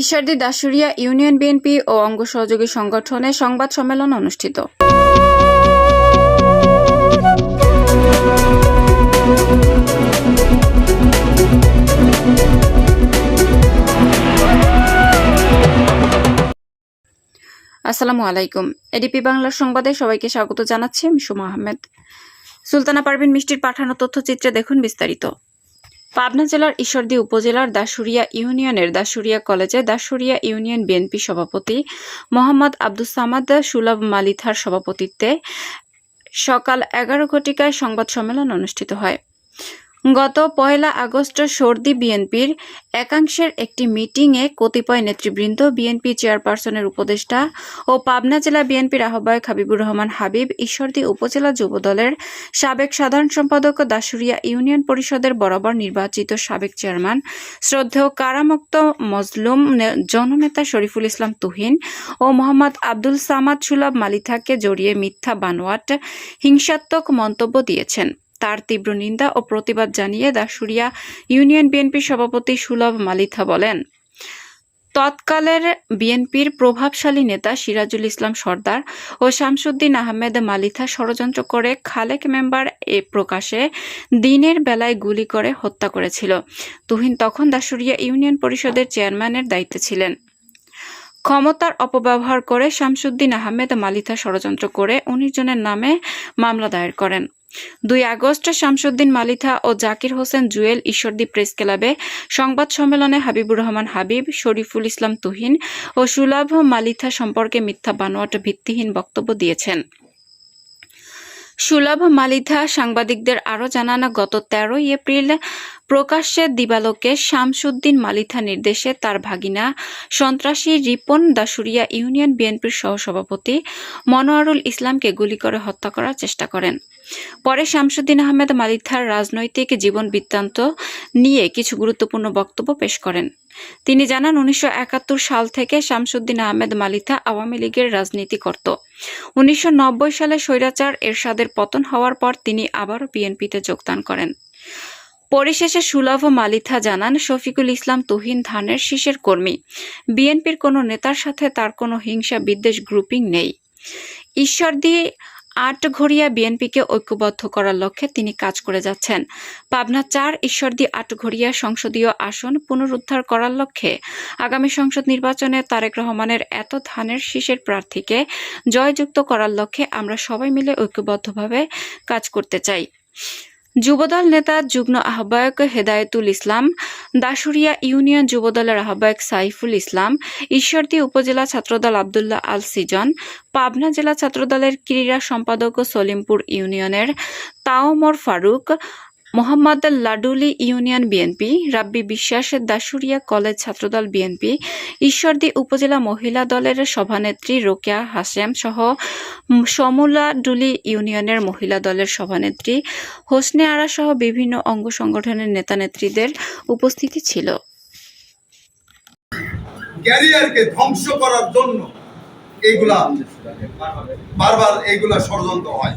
Ishwardi Dashuria union BNP ও অঙ্গ সহযোগী সংগঠনের সংবাদ সম্মেলন অনুষ্ঠিত। আসসালামু আলাইকুম। এডিপি বাংলার সংবাদে সবাইকে স্বাগত জানাচ্ছি, আমি সুমা আহমেদ। সুলতানা পারভিন মিষ্টির পাঠানো তথ্যচিত্রে দেখুন বিস্তারিত। পাবনা জেলার ঈশ্বরদী উপজেলার দাসুরিয়া ইউনিয়নের দাসুরিয়া কলেজে দাসুরিয়া ইউনিয়ন বিএনপি সভাপতি মোহাম্মদ আব্দুস সামাদ সুলভ মালিথার সভাপতিত্বে সকাল এগারো ঘটিকায় সংবাদ সম্মেলন অনুষ্ঠিত হয়। গত পয়লা আগস্ট সর্দি বিএনপির একাংশের একটি মিটিংয়ে কতিপয় নেতৃবৃন্দ বিএনপি চেয়ারপারসনের উপদেষ্টা ও পাবনা জেলা বিএনপির আহ্বায়ক হাবিবুর রহমান হাবিব, ঈশ্বরদী উপজেলা যুবদলের সাবেক সাধারণ সম্পাদক দাসুরিয়া ইউনিয়ন পরিষদের বরাবর নির্বাচিত সাবেক চেয়ারম্যান শ্রদ্ধেয় কারামুক্ত মজলুম জননেতা শরীফুল ইসলাম তুহিন ও মোহাম্মদ আব্দুল সামাদ সুলাভ মালিথাকে জড়িয়ে মিথ্যা বানোয়াট হিংসাত্মক মন্তব্য দিয়েছেন। তার তীব্র নিন্দা ও প্রতিবাদ জানিয়ে দাসুরিয়া ইউনিয়ন বিএনপির সভাপতি সুলভ মালিথা বলেন, তৎকালের বিএনপির প্রভাবশালী নেতা সিরাজুল ইসলাম সর্দার ও শামসুদ্দিন আহমেদ মালিথা ষড়যন্ত্র করে খালেক মেম্বার এ প্রকাশে দিনের বেলায় গুলি করে হত্যা করেছিল। তুহিন তখন দাসুরিয়া ইউনিয়ন পরিষদের চেয়ারম্যানের দায়িত্বে ছিলেন। ক্ষমতার অপব্যবহার করে শামসুদ্দিন আহমেদ মালিথা ষড়যন্ত্র করে উনিশ জনের নামে মামলা দায়ের করেন। দুই আগস্ট শামসুদ্দিন মালিথা ও জাকির হোসেন জুয়েল ঈশ্বরদী প্রেস ক্লাবে সংবাদ সম্মেলনে হাবিবুর রহমান হাবিব, শরীফুল ইসলাম তুহিন ও সুলাভ মালিথা সম্পর্কে মিথ্যা বানোয়াট ভিত্তিহীন বক্তব্য দিয়েছেন। সুলভ মালিথা সাংবাদিকদের আরও জানান, গত তেরোই এপ্রিল প্রকাশ্যে দিবালোকে শামসুদ্দিন মালিথা নির্দেশে তার ভাগিনা সন্ত্রাসী রিপন দাসুরিয়া ইউনিয়ন বিএনপির সহসভাপতি মনোয়ারুল ইসলামকে গুলি করে হত্যা করার চেষ্টা করেন। পরে শামসুদ্দিন আহমেদ মালিথার রাজনৈতিক জীবন বৃত্তান্ত নিয়ে কিছু গুরুত্বপূর্ণ বক্তব্য পেশ করেন। তিনি জানান, উনিশশো একাত্তর সাল থেকে শামসুদ্দিন আহমেদ মালিথা আওয়ামী লীগের রাজনীতি করত উনিশশো সালে স্বৈরাচার এরশাদের পতন হওয়ার পর তিনি আবারও বিএনপিতে যোগদান করেন। পরিশেষে সুলভ মালিথা জানান, শফিকুল ইসলাম তুহিন ধানের শীষের কর্মী। বিএনপির কোনো নেতার সাথে তার কোনো হিংসা বিদ্বেষ গ্রুপিং নেই। ঈশ্বরদী আটঘরিয়া বিএনপিকে ঐক্যবদ্ধ করার লক্ষ্যে তিনি কাজ করে যাচ্ছেন। পাবনা চার, ঈশ্বরদী আটঘরিয়া সংসদীয় আসন পুনরুদ্ধার করার লক্ষ্যে আগামী সংসদ নির্বাচনে তারেক রহমানের এত ধানের শীষের প্রার্থীকে জয়যুক্ত করার লক্ষ্যে আমরা সবাই মিলে ঐক্যবদ্ধভাবে কাজ করতে চাই। যুবদল নেতা যুগ্ম আহ্বায়ক হেদায়েতুল ইসলাম দাসুরিয়া ইউনিয়ন যুবদলের আহ্বায়ক সাইফুল ইসলাম, ঈশ্বরদী উপজেলা ছাত্রদল আবদুল্লাহ আল সিজন পাবনা জেলা ছাত্রদলের ক্রীড়া সম্পাদক ও সলিমপুর ইউনিয়নের Taomor Faruk Mohammad Laduli union BNP Rabbi Biswas Dashuria college Chhatradal BNP Ishwardi upazila মহিলা দলের সভানেত্রী রোকেয়া হাসেম সহ সমুলাডুলি ইউনিয়নের মহিলা দলের সভানেত্রী হোসনে আরা সহ বিভিন্ন অঙ্গ সংগঠনের নেতানেত্রীদের উপস্থিতি ছিল। ক্যারিয়ারকে ধ্বংস করার জন্য এইগুলা বারবার এইগুলা ষড়যন্ত্র হয়।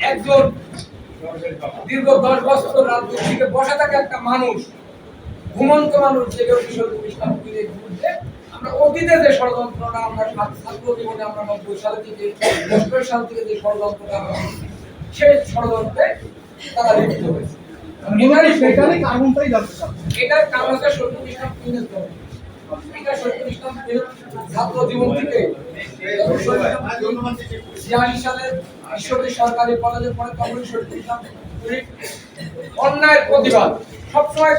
একজন দীর্ঘ দশ বছর রাজনীতিতে বসে থাকা একটা মানুষ ঘুমন্ত মানুষ ইসলাম বিরুদ্ধে। আমরা অতীতে যে ষড়যন্ত্রটা আমরা ছাত্র জীবনে আমরা নব্বই সাল থেকে নব্বই সাল থেকে যে ষড়যন্ত্রটা আমরা সেই ষড়যন্ত্রে তারা লিপ্ত হয়েছে। এটার কারণ হচ্ছে শরীফুল ইসলাম ছাত্র জীবন থেকে ছিয়াশি সালে ঈশ্বরী সরকারি কলেজে পড়ে তখন শরীফুল ইসলাম অন্যায়ের প্রতিবাদ। সবসময়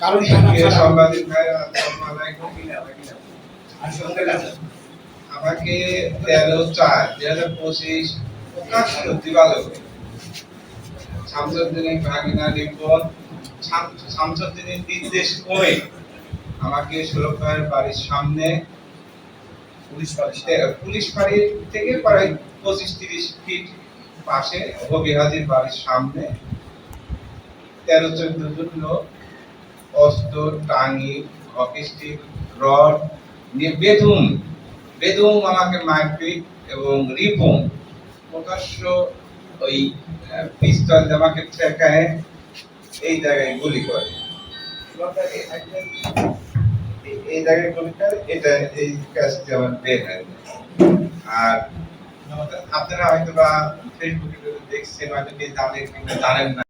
কারণ সাংবাদিক ভাইরা, আমাকে তেরো চার দুই হাজার পঁচিশ প্রকাশ্য দিবালোকে শামসুদ্দিনের ভাগিনা শামসুদ্দিনের নির্দেশ করে আমাকে সুরক্ষার বাড়ির সামনে পুলিশ পালিশ পুলিশ বাড়ির থেকে প্রায় পঁচিশ, তিরিশ ফিট পাশে হবিহাজির বাড়ির সামনে। তেরো চোদ্দ জন লোক, অস্ত্র, টাঙ্গি হকি স্টিক, রড, নিয়ে বেদুম বেদুম আমাকে মারপিট এবং রিপন প্রকাশ্য ওই পিস্তল আমাকে ঠেকায়, এই জায়গায় গুলি করে। এই জায়গায় গুলি করে, এটা এই কাজটি আমার বের হয় আর আপনারা হয়তো বা ফেসবুকে দেখছেন হয়তো জানেন না।